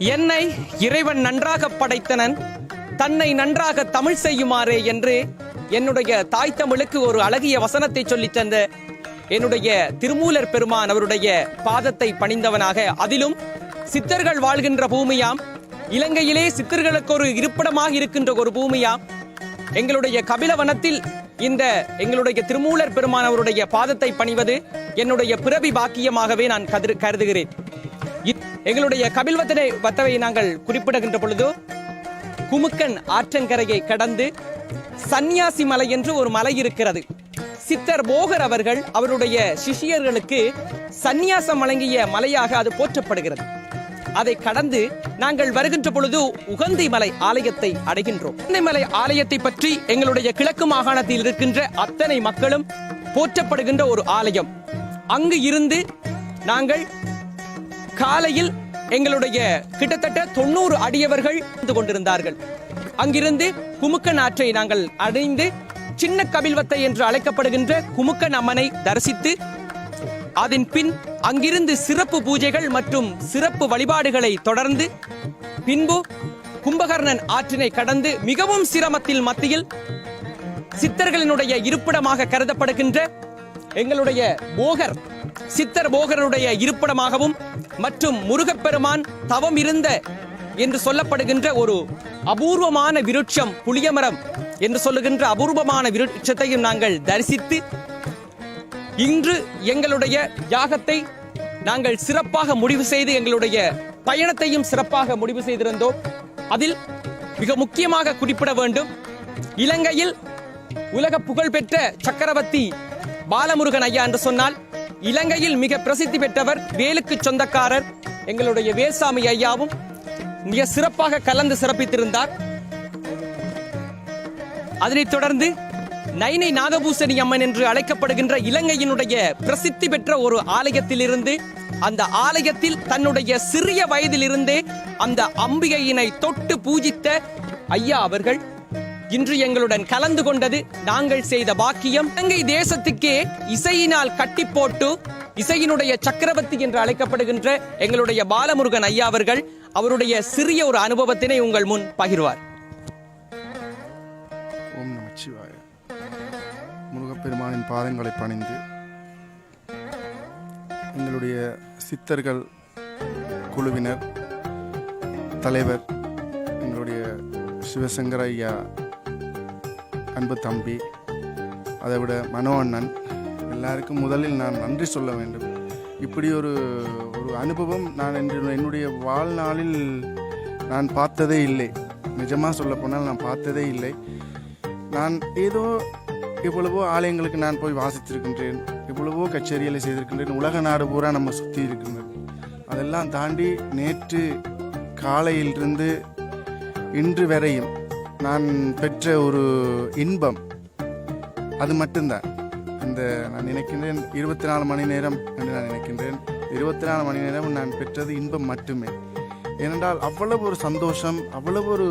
என்னை இறைவன் நன்றாக படைத்தனன் தன்னை நன்றாக தமிழ் செய்யுமாறே என்று என்னுடைய தாய் தமிழுக்கு ஒரு அழகிய வசனத்தை சொல்லி தந்த என்னுடைய திருமூலர் பெருமான் அவருடைய பாதத்தை பணிந்தவனாக அதிலும் சித்தர்கள் வாழ்கின்ற பூமியாம் இலங்கையிலே சித்தர்களுக்கு ஒரு இருப்பிடமாக இருக்கின்ற ஒரு பூமியாம் எங்களுடைய கபிலவனத்தில் இந்த எங்களுடைய திருமூலர் பெருமான் அவருடைய பாதத்தை பணிவது என்னுடைய பிறவி பாக்கியமாகவே நான் கதிர் கருதுகிறேன். எங்களுடைய கபில்வத்தனை வத்தவை நாங்கள் குறிப்பிடுகின்ற பொழுது குமுக்கன் ஆற்றங்கரையை கடந்து சந்நியாசி மலை என்று ஒரு மலை இருக்கிறது. சித்தர் போகர் அவர்கள் அவருடைய சிஷியர்களுக்கு சந்நியாசம் வழங்கிய மலையாக அது போற்றப்படுகிறது. அதை கடந்து நாங்கள் வருகின்ற பொழுது உகந்தை மலை ஆலயத்தை அடைகின்றோம். உகந்தை மலை ஆலயத்தை பற்றி எங்களுடைய கிழக்கு மாகாணத்தில் இருக்கின்ற அத்தனை மக்களும் போற்றப்படுகின்ற ஒரு ஆலயம். அங்கு இருந்து நாங்கள் காலையில் எங்களுடைய கிட்டத்தட்ட தொண்ணூறு அடியவர்கள் வந்து கொண்டிருந்தார்கள். அங்கிருந்து குமுக்கன் ஆற்றை நாங்கள் அடைந்து சின்ன கபில்வத்தை என்று அழைக்கப்படுகின்ற குமுக்கன் அம்மனை தரிசித்து அதன் பின் அங்கிருந்து சிறப்பு பூஜைகள் மற்றும் சிறப்பு வழிபாடுகளை தொடர்ந்து பின்பு கும்பகர்ணன் ஆற்றினை கடந்து மிகவும் சிரமத்தில் மத்தியில் சித்தர்களினுடைய இருப்பிடமாக கருதப்படுகின்ற எங்களுடைய போகர் சித்தர் போகருடைய இருப்பிடமாகவும் மற்றும் முருகப்பெருமான் தவம் இருந்த என்று சொல்லப்படுகின்ற ஒரு அபூர்வமான விருட்சம் புளியமரம் என்று சொல்லுகின்ற அபூர்வமான விருட்சத்தையும் நாங்கள் தரிசித்து இன்று எங்களுடைய யாகத்தை நாங்கள் சிறப்பாக முடிவு செய்து எங்களுடைய பயணத்தையும் சிறப்பாக முடிவு செய்திருந்தோம். அதில் மிக முக்கியமாக குறிப்பிட வேண்டும். இலங்கையில் உலக புகழ்பெற்ற சக்கரவர்த்தி பாலமுருகன் ஐயா என்று சொன்னால் இலங்கையில் மிக பிரசித்தி பெற்றவர் வேலுக்கு சொந்தக்காரர் எங்களுடைய வேசாமி ஐயாவும் மிக சிறப்பாக கலந்து சிறப்பித்திருந்தார். அதனைத் தொடர்ந்து நைனை நாகபூசணி அம்மன் என்று அழைக்கப்படுகின்ற இலங்கையினுடைய பிரசித்தி பெற்ற ஒரு ஆலயத்திலிருந்து அந்த ஆலயத்தில் தன்னுடைய சிறிய வயதிலிருந்தே அந்த அம்பிகையினை தொட்டு பூஜித்த ஐயா அவர்கள் இன்று எங்களுடன் கலந்து கொண்டது நாங்கள் செய்த பாக்கியம். இலங்கை தேசத்துக்கே இசையினால் கட்டி போட்டு இசையினுடைய சக்கரவர்த்தி என்று அழைக்கப்படுகின்ற எங்களுடைய பாலமுருகன் ஐயா அவர்கள் அவருடைய சிறிய ஒரு அனுபவத்தினை உங்கள் முன் பகிர்வார். ஓம் நமச்சிவாய முருகப்பெருமானின் பாதங்களை பணிந்து எங்களுடைய சித்தர்கள் குழுவினர் தலைவர் எங்களுடைய சிவசங்கர ஐயா அன்பு தம்பி அதை விட மனோ அண்ணன் எல்லாருக்கும் முதலில் நான் நன்றி சொல்ல வேண்டும். இப்படி ஒரு ஒரு அனுபவம் நான் என்று என்னுடைய வாழ்நாளில் நான் பார்த்ததே இல்லை. நிஜமாக சொல்லப்போனால் நான் பார்த்ததே இல்லை. நான் ஏதோ இவ்வளவோ ஆலயங்களுக்கு நான் போய் வாசித்திருக்கின்றேன் எவ்வளவோ கச்சேரிகளை செய்திருக்கின்றேன் உலக நாடு பூரா நம்ம சுற்றி இருக்கின்றது. அதெல்லாம் தாண்டி நேற்று காலையிலிருந்து இன்று வரையும் நான் பெற்ற ஒரு இன்பம். அது மட்டும்தான். இந்த நான் நினைக்கின்றேன் இருபத்தி நாலு மணி நேரம் என்று நான் நினைக்கின்றேன். இருபத்தி நாலு மணி நேரம் நான் பெற்றது இன்பம் மட்டுமே. ஏனென்றால் அவ்வளவு ஒரு சந்தோஷம் அவ்வளவு ஒரு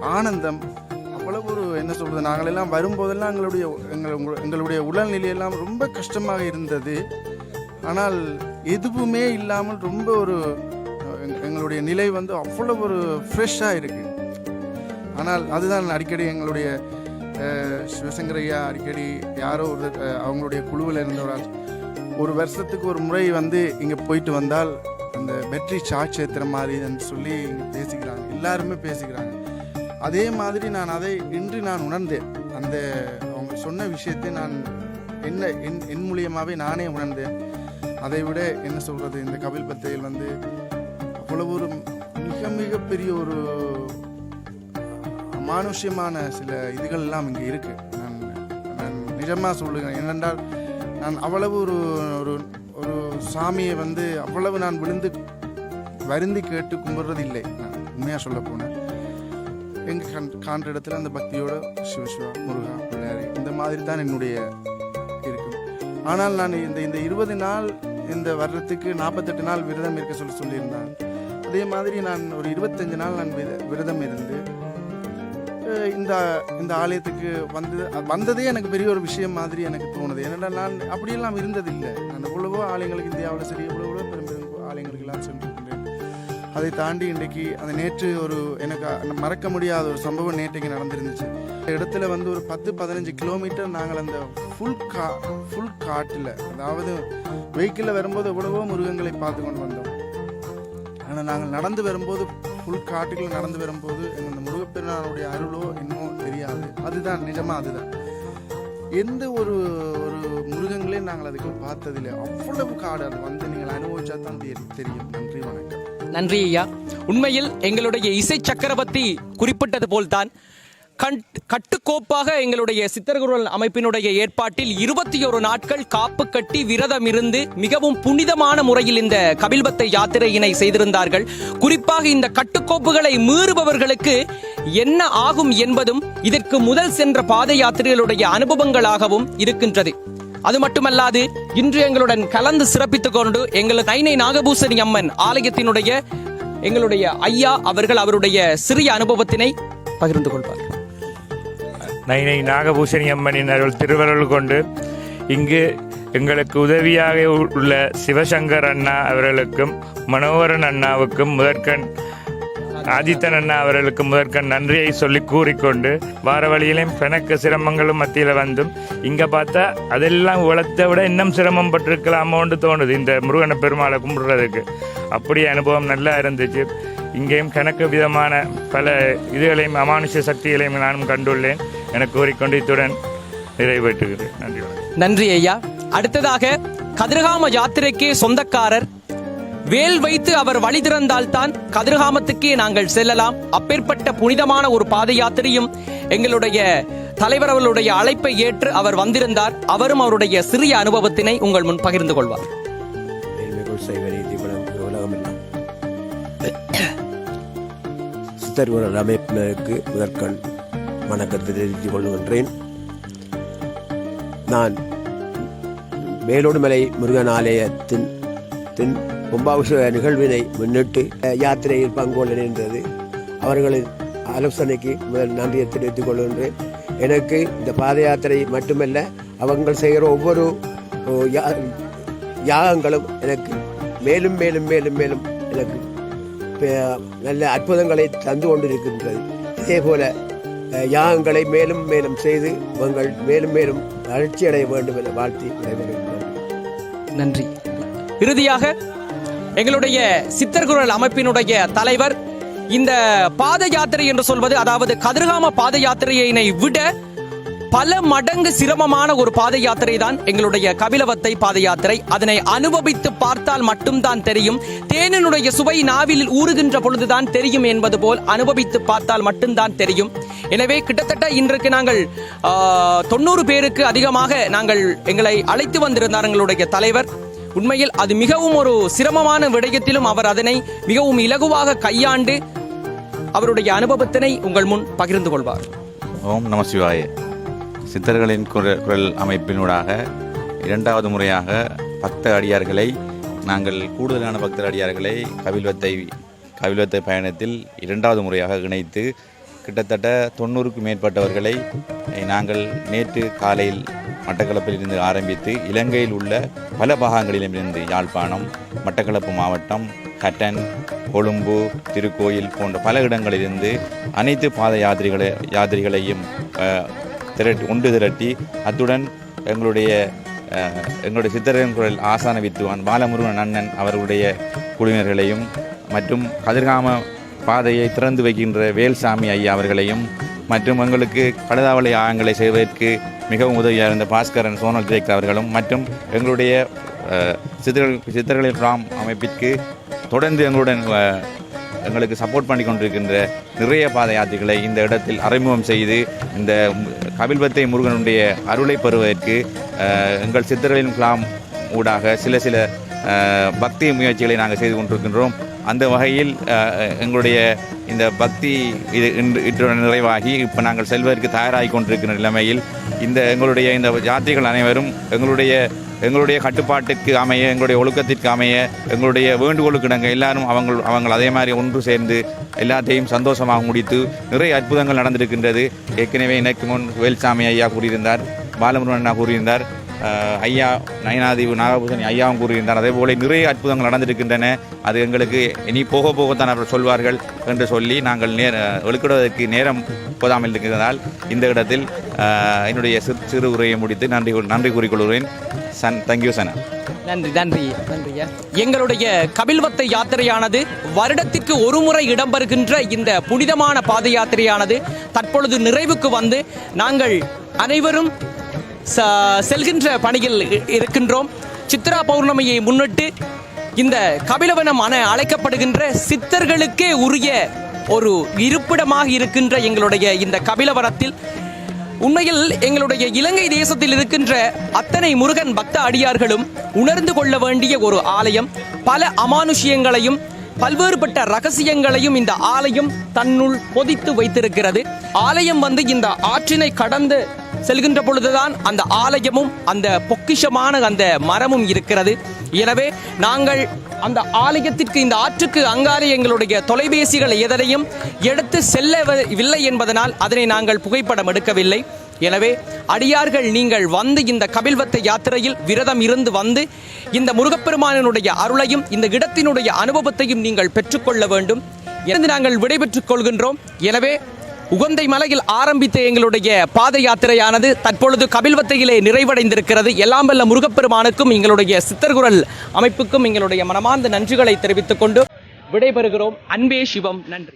ஆனந்தம் அவ்வளவு ஒரு என்ன சொல்கிறது நாங்களெல்லாம் வரும்போதெல்லாம் எங்களுடைய எங்கள் எங்களுடைய உடல்நிலையெல்லாம் ரொம்ப கஷ்டமாக இருந்தது. ஆனால் எதுவுமே இல்லாமல் ரொம்ப ஒரு எங்களுடைய நிலை வந்து அவ்வளவு ஒரு ஃப்ரெஷ்ஷாக இருக்குது ஆனால் அதுதான் அடிக்கடி எங்களுடைய சிவசங்கரையா ஐயா அடிக்கடி யாரோ ஒரு அவங்களுடைய குழுவில் இருந்தவரால். ஒரு வருஷத்துக்கு ஒரு முறை வந்து இங்கே போயிட்டு வந்தால் அந்த வெற்றி ஏற்றுற மாதிரி சொல்லி இங்கே பேசிக்கிறாங்க. எல்லாருமே பேசிக்கிறாங்க. அதே மாதிரி நான் அதை இன்று நான் உணர்ந்தேன். அந்த அவங்க சொன்ன விஷயத்தை நான் என்ன என் என் மூலியமாகவே நானே உணர்ந்தேன். அதை விட என்ன சொல்கிறது இந்த கபில் பத்தையில் வந்து அவ்வளவு ஒரு மிக மிக பெரிய ஒரு மானுஷ்யமான சில இதுகள் எல்லாம் இங்கே இருக்கு. நான் நான் நிஜமாக சொல்லுகிறேன். ஏனென்றால் நான் அவ்வளவு ஒரு ஒரு ஒரு சாமியை வந்து அவ்வளவு நான் விழுந்து வருந்தி கேட்டு கும்பிட்றது இல்லை நான் உண்மையாக சொல்ல போனேன். எங்கள் கண் காண்ற இடத்துல அந்த பக்தியோட சிவசிவா முருகா பிள்ளையாரி இந்த மாதிரி தான் என்னுடைய இருக்கும். ஆனால் நான் இந்த இந்த இருபது நாள் இந்த வர்றதுக்கு நாற்பத்தெட்டு நாள் விரதம் இருக்க சொல்லி சொல்லியிருந்தாங்க அதே மாதிரி நான் ஒரு இருபத்தஞ்சு நாள் நான் விரதம் இருந்து இந்த இந்த ஆலயத்துக்கு வந்தது வந்ததே எனக்கு பெரிய ஒரு விஷயம் மாதிரி எனக்கு தோணுது. ஏன்னா நான் அப்படியெல்லாம் இருந்ததில்லை. நான் எவ்வளவோ ஆலயங்களுக்கு இந்தியாவில் சரி எவ்வளவோ பெரும் பெரும் ஆலயங்களுக்கெல்லாம் சென்றிருக்கிறேன் அதை தாண்டி இன்றைக்கு அந்த நேற்று ஒரு எனக்கு மறக்க முடியாத ஒரு சம்பவம் நேற்றைக்கு நடந்திருந்துச்சு. இந்த இடத்துல வந்து ஒரு பத்து பதினஞ்சு கிலோமீட்டர் நாங்கள் அந்த ஃபுல் கா ஃபுல் காட்டில் அதாவது வெஹிக்கிளில் வரும்போது எவ்வளவோ மிருகங்களை பார்த்து கொண்டு வந்தோம். ஆனால் நாங்கள் நடந்து வரும்போது ஃபுல் நடந்து வரும்போது எங்கள் முருகப்பெருமானுடைய அருளோ என்னமோ தெரியாது. அதுதான் நிஜமாக அதுதான். எந்த ஒரு ஒரு மிருகங்களையும் நாங்கள் அதுக்கு பார்த்ததில்லை. அவ்வளவு காடு அது வந்து நீங்கள் அனுபவிச்சா தான் தெரியும். நன்றி வணக்கம். நன்றி ஐயா. உண்மையில் எங்களுடைய இசை சக்கரவர்த்தி குறிப்பிட்டது போல்தான். கண் கட்டுக்கோப்பாக எங்களுடைய சித்தர்குரல் அமைப்பினுடைய ஏற்பாட்டில் இருபத்தி ஒரு நாட்கள் காப்பு கட்டி விரதம் இருந்து மிகவும் புனிதமான முறையில் இந்த கபில்பத்தை யாத்திரையினை செய்திருந்தார்கள். குறிப்பாக இந்த கட்டுக்கோப்புகளை மீறுபவர்களுக்கு என்ன ஆகும் என்பதும் இதற்கு முதல் சென்ற பாத யாத்திரைகளுடைய அனுபவங்களாகவும் இருக்கின்றது. அது மட்டுமல்லாது இன்று எங்களுடன் கலந்து சிறப்பித்துக் கொண்டு எங்களுக்கு நைனை நாகபூசணி அம்மன் ஆலயத்தினுடைய எங்களுடைய ஐயா அவர்கள் அவருடைய சிறிய அனுபவத்தினை பகிர்ந்து கொள்வார் நைனை நாகபூஷணி அம்மனின் அருள் திருவருள் கொண்டு இங்கு எங்களுக்கு உதவியாக உள்ள சிவசங்கர் அண்ணா அவர்களுக்கும் மனோகரன் அண்ணாவுக்கும் முதற்கண் ஆதித்தன் அண்ணா அவர்களுக்கு முதற்கண் நன்றியை சொல்லி கூறிக்கொண்டு வார வழியிலும் பிணக்கு சிரமங்களும் மத்தியில் வந்தும் இங்கே பார்த்தா அதெல்லாம் உலத்தை விட இன்னும் சிரமம் பட்டிருக்கலாமோன்னு தோணுது. இந்த முருகனை பெருமாளை கும்பிடுறதுக்கு. அப்படி அனுபவம் நல்லா இருந்துச்சு. இங்கேயும் கணக்கு விதமான பல இதுகளையும் அமானுஷ சக்திகளையும் நானும் கண்டுள்ளேன். என கூறிக்கொண்டு இத்துடன் நிறைவேற்றுகிறேன். நன்றி வணக்கம். நன்றி ஐயா. அடுத்ததாக கதிர்காம யாத்திரைக்கே சொந்தக்காரர். வேல் வைத்து அவர் வழி திறந்தால்தான் கதிர்காமத்துக்கே நாங்கள் செல்லலாம். அப்பேற்பட்ட புனிதமான ஒரு பாத யாத்திரையும் எங்களுடைய தலைவர் அவர்களுடைய அழைப்பை ஏற்று அவர் வந்திருந்தார். அவரும் அவருடைய சிறிய அனுபவத்தினை உங்கள் முன் பகிர்ந்து கொள்வார். சித்தர்குரல் அமைப்பினருக்கு முதற்கண் வணக்கத்தை தெரிவித்துக் கொள்கின்றேன். நான் மேலோடுமலை முருகன் ஆலயத்தின் தின் கும்பாபிஷேக நிகழ்வினை முன்னிட்டு யாத்திரையில் பங்கு கொள்ள அவர்களின் ஆலோசனைக்கு முதல் நன்றியை தெரிவித்துக் கொள்கின்றேன். எனக்கு இந்த பாத யாத்திரை மட்டுமல்ல அவங்கள் செய்கிற ஒவ்வொரு யாகங்களும் எனக்கு மேலும் மேலும் மேலும் மேலும் எனக்கு நல்ல அற்புதங்களை தந்து கொண்டிருக்கின்றது. இதே போல யாகங்களை மேலும் மேலும் செய்து உங்கள் மேலும் மேலும் வளர்ச்சி அடைய வேண்டும் என வாழ்த்தி விடைபெறுகின்றேன் நன்றி. இறுதியாக எங்களுடைய சித்தர்குரல் அமைப்பினுடைய தலைவர் இந்த பாத யாத்திரை என்று சொல்வது அதாவது கதிர்காம பாத யாத்திரையினை விட பல மடங்கு சிரமமான ஒரு பாத யாத்திரை தான் எங்களுடைய கபிலவத்தை பாத யாத்திரை. அதனை அனுபவித்து பார்த்தால் மட்டும்தான் தெரியும். தேனினுடைய சுவை நாவில் ஊறுகின்ற பொழுதுதான் தெரியும் என்பது போல் அனுபவித்து பார்த்தால் மட்டும்தான் தெரியும். எனவே கிட்டத்தட்ட இன்றைக்கு நாங்கள் தொண்ணூறு பேருக்கு அதிகமாக நாங்கள் எங்களை அழைத்து வந்திருந்தார் எங்களுடைய தலைவர். உண்மையில் அது மிகவும் ஒரு சிரமமான விடயத்திலும் அவர் அதனை மிகவும் இலகுவாக கையாண்டு அவருடைய அனுபவத்தினை உங்கள் முன் பகிர்ந்து கொள்வார். ஓம் நம சிவாயே. சித்தர்களின் குரல் குரல் அமைப்பினூடாக இரண்டாவது முறையாக பக்த அடியார்களை நாங்கள் கூடுதலான பக்தர் அடியார்களை கபில்வத்தை கபில்வத்தை பயணத்தில் இரண்டாவது முறையாக இணைத்து கிட்டத்தட்ட தொண்ணூறுக்கும் மேற்பட்டவர்களை நாங்கள் நேற்று காலையில் மட்டக்களப்பில் இருந்து ஆரம்பித்து இலங்கையில் உள்ள பல பாகங்களிலும் இருந்து யாழ்ப்பாணம் மட்டக்களப்பு மாவட்டம் கட்டன் கொழும்பு திருக்கோயில் போன்ற பல இடங்களிலிருந்து அனைத்து பாத யாத்திரிகளை யாத்திரிகளையும் திரட்டி ஒன்று திரட்டி அத்துடன் எங்களுடைய எங்களுடைய சித்தரன் குரல் ஆசான வித்துவான் பாலமுருகன் அண்ணன் அவர்களுடைய குழுவினர்களையும் மற்றும் கதிர்காம பாதையை திறந்து வைக்கின்ற வேல்சாமி ஐயா அவர்களையும் மற்றும் எங்களுக்கு கழுதாவளி ஆயங்களை செய்வதற்கு மிகவும் உதவியாக இருந்த பாஸ்கரன் சோனல் ஜெயக் அவர்களும் மற்றும் எங்களுடைய அஹ், சித்தர்கள் சித்தர்களின் ராம் அமைப்பிற்கு தொடர்ந்து எங்களுடன் எங்களுக்கு சப்போர்ட் பண்ணி கொண்டிருக்கின்ற நிறைய பாத யாத்திரைகளை இந்த இடத்தில் அறிமுகம் செய்து இந்த கபில்பத்தை முருகனுடைய அருளை பெறுவதற்கு அஹ், எங்கள் சித்தர்களின் கிளாம் ஊடாக சில சில பக்தி முயற்சிகளை நாங்கள் செய்து கொண்டிருக்கின்றோம். அந்த வகையில் எங்களுடைய இந்த பக்தி இது இன்று நிறைவாகி இப்போ நாங்கள் செல்வதற்கு தயாராகி கொண்டிருக்கிற நிலைமையில் இந்த எங்களுடைய இந்த யாத்திரைகள் அனைவரும் எங்களுடைய எங்களுடைய கட்டுப்பாட்டிற்கு அமைய எங்களுடைய ஒழுக்கத்திற்கு அமைய எங்களுடைய வேண்டுகோளுக்கு நாங்கள் எல்லாரும் அவங்க அவங்க அதே மாதிரி ஒன்று சேர்ந்து எல்லாத்தையும் சந்தோஷமாக முடித்து நிறைய அற்புதங்கள் நடந்திருக்கின்றது. ஏற்கனவே எனக்கு முன் வேல்சாமி ஐயா கூறியிருந்தார் பாலமுருகன் அண்ணா கூறியிருந்தார். ஐயா நயனாதீவு நாகபூஷணி ஐயாவும் கூறியிருந்தார். அதே போல நிறைய அற்புதங்கள் நடந்திருக்கின்றன. அது எங்களுக்கு இனி போக போகத்தான் அவர்கள் சொல்வார்கள் என்று சொல்லி நாங்கள் நேர ஒழுக்கிடுவதற்கு நேரம் போதாமல் இருக்கிறதால் இந்த இடத்தில் என்னுடைய சிறு சிறு உரையை முடித்து நன்றி நன்றி கூறிக்கொள்கிறேன். சன் தேங்க்யூ சனா. நன்றி நன்றி நன்றி எங்களுடைய கபில்வத்த யாத்திரையானது வருடத்திற்கு ஒரு முறை இடம்பெறுகின்ற இந்த புனிதமான பாத யாத்திரையானது தற்பொழுது நிறைவுக்கு வந்து நாங்கள் அனைவரும் செல்கின்ற பணியில் இருக்கின்றோம். சித்ரா பௌர்ணமியை முன்னிட்டு இந்த கபிலவனம் என அழைக்கப்படுகின்ற சித்தர்களுக்கே உரிய ஒரு இருப்பிடமாக இருக்கின்ற எங்களுடைய இந்த கபிலவனத்தில். உண்மையில் எங்களுடைய இலங்கை தேசத்தில் இருக்கின்ற அத்தனை முருகன் பக்த அடியார்களும் உணர்ந்து கொள்ள வேண்டிய ஒரு ஆலயம். பல அமானுஷ்யங்களையும் பல்வேறுபட்ட ரகசியங்களையும் இந்த ஆலயம் தன்னுள் பொதித்து வைத்திருக்கிறது. ஆலயம் வந்து இந்த ஆற்றினை கடந்து செல்கின்ற பொழுதுதான் அந்த ஆலயமும் அந்த பொக்கிஷமான அந்த மரமும் இருக்கிறது. எனவே நாங்கள் அந்த ஆலயத்திற்கு இந்த ஆற்றுக்கு அங்காலே எங்களுடைய தொலைபேசிகள் எதனையும் எடுத்து செல்லவில்லை என்பதனால் அதனை நாங்கள் புகைப்படம் எடுக்கவில்லை. எனவே அடியார்கள் நீங்கள் வந்து இந்த கபில்வத்த யாத்திரையில் விரதம் இருந்து வந்து இந்த முருகப்பெருமானினுடைய அருளையும் இந்த இடத்தினுடைய அனுபவத்தையும் நீங்கள் பெற்றுக்கொள்ள வேண்டும். இருந்து நாங்கள் விடைபெற்றுக் கொள்கின்றோம். எனவே உகந்தை மலையில் ஆரம்பித்த எங்களுடைய பாத யாத்திரையானது தற்பொழுது கபில்வத்தையிலே நிறைவடைந்திருக்கிறது. எல்லாம் வல்ல முருகப்பெருமானுக்கும் எங்களுடைய சித்தர்குரல் அமைப்புக்கும் எங்களுடைய மனமார்ந்த நன்றிகளை தெரிவித்துக் கொண்டு விடைபெறுகிறோம். அன்பே சிவம். நன்றி.